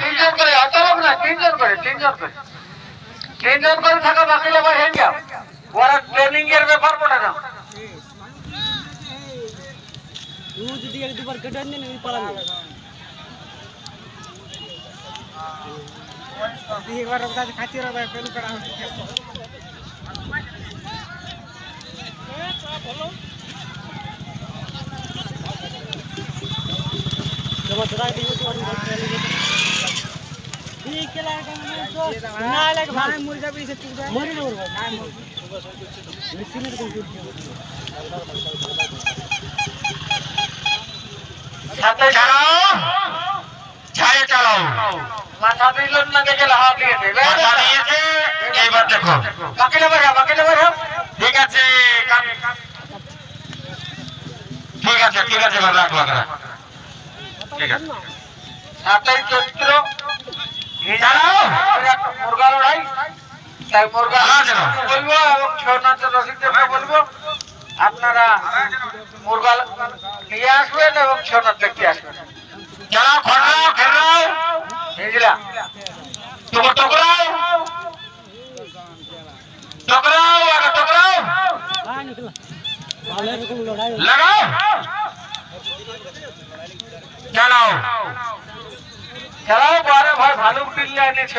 তিনজন করে অত লোক না তিনজন করে তিনজন করে। তিনজন করে থাকা বাকি লেবার ওরা ট্রেনিং এর ব্যাপার বলে না। তুই যদি দুবার কেটে নেন ওই পালান একবার রক্ত খাতির হবে। পেলু করা ভাই মরি সাথে চালাও ছায়ে চালাও না দেখে এইবার দেখো বাকি হ্যাঁ হ্যাঁ ঠিক আছে ঠিক আছে ঠিক আছে রাখ রাখ। ঠিক চালাও। মুরগা লড়াই তাই মুরগা ভালো? বলব এবং ছৌ নাচের রসিকদেরকে বলব আপনারা মুরগা নিয়ে আসবেন এবং ছৌ নাচ দেখতে আসবেন। চালাও খড়াও খেরাও বুঝলা তোমার টকরাও। টকরাও আগে টকরাও। ভালো লাগাও। চালাও। খেলাও বারে ভাই ভালুক দিল্লি এনেছ।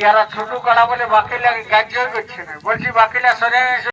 হ্যাঁ ছোট কড়া বলে বাকিলা গাজ্য করছে না। বলছি বাকিলা সরে